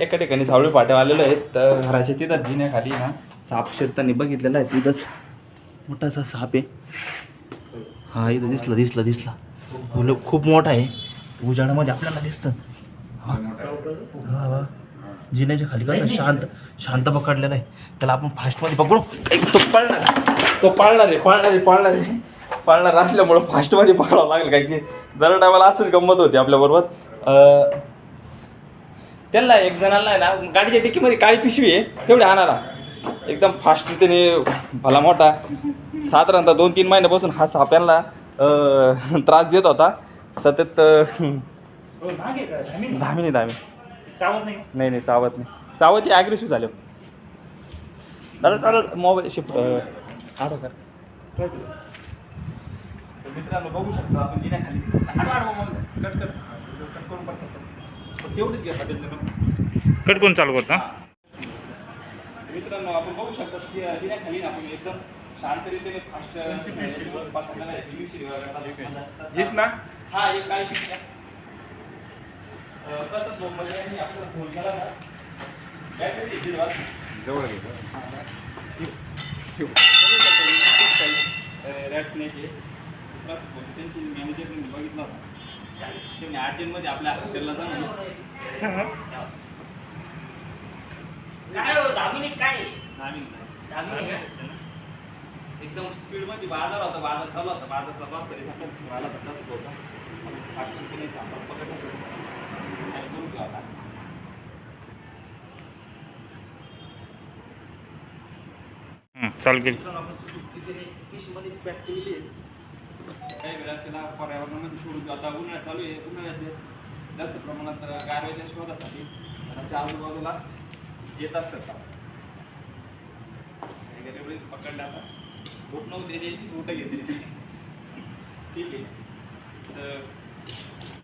एका ठिकाणी सावळी पाट्या आलेलो आहे तर घराच्या तिथं जिन्याखाली ना. साप शिरताना बघितलेला आहे तिथंच. मोठासा साप आहे. हा इथं दिसला दिसला दिसला. मुलं खूप मोठा आहे. उजाडामध्ये आपल्याला दिसतं. हा. वा जिन्याच्या खाली कसं शांत शांत पकडलेला आहे. त्याला आपण फास्टमध्ये पकडू. काही तो पाळणार तो पाळणार आहे पाळणार आहे पाळणार आहे. पाळणार असल्यामुळं फास्टमध्ये पकडावं लागेल. काय की दर टायमाला असंच गंमत होती आपल्याबरोबर. त्यांना एक जणाला आहे ना गाडीच्या डिक्कीमध्ये काळी पिशवी आहे तेवढी आणारा एकदम फास्ट त्याने भला मोठा. साधारणतः दोन तीन महिन्यापासून हा साप्यांना त्रास देत होता. सतत अं, धामी नाही धामी नाही. नाही चावत नाही. चावत ही ॲग्रेसिव्ह झाले. दादा दादा मोबाईल शिफ्ट आडो कर मित्रांनो बघू शकतो आपण जिन्याखाली. कट कर कट करून तेवढीच घ्या हॉटेलचं कट कोण चालू करता. मित्रांनो आपण बघू शकतो की जिन्याखाली ना आपण एकदम शांतरीतीने फास्ट हेच ना? हा एक काय तसंच बोंबले आणि आपल्याला फोन केला ना बॅटरी. जवळ घे रॅड स्नेक आहे. प्लस त्यांची मॅनेजरने बघितला होता. अर्जंटमध्ये आपल्या हॉटेलला जाणं काय हो दामिनी काय दामिनी का? एकदम स्पीडमध्ये बाजार होता बाजार चालू होता बाजार चालू असता तरी सांगतो मला तर कसं होता फास्ट नाही सांगा पकडत आणि करून घेऊ आता हं, चालू केली आपण सुट्टीने फिशमध्ये पॅक केलेली आहे काही वेळा त्याला पर्यावरणामध्ये सोडून आता उन्हाळा चालू आहे. उन्हाळ्याचे जास्त प्रमाणात गारव्याच्या शोधासाठी घराच्या आजूबाजूला येत असतात साप. वगैरे आता. बोट नव्हते त्यांचीच बोटं घेतली.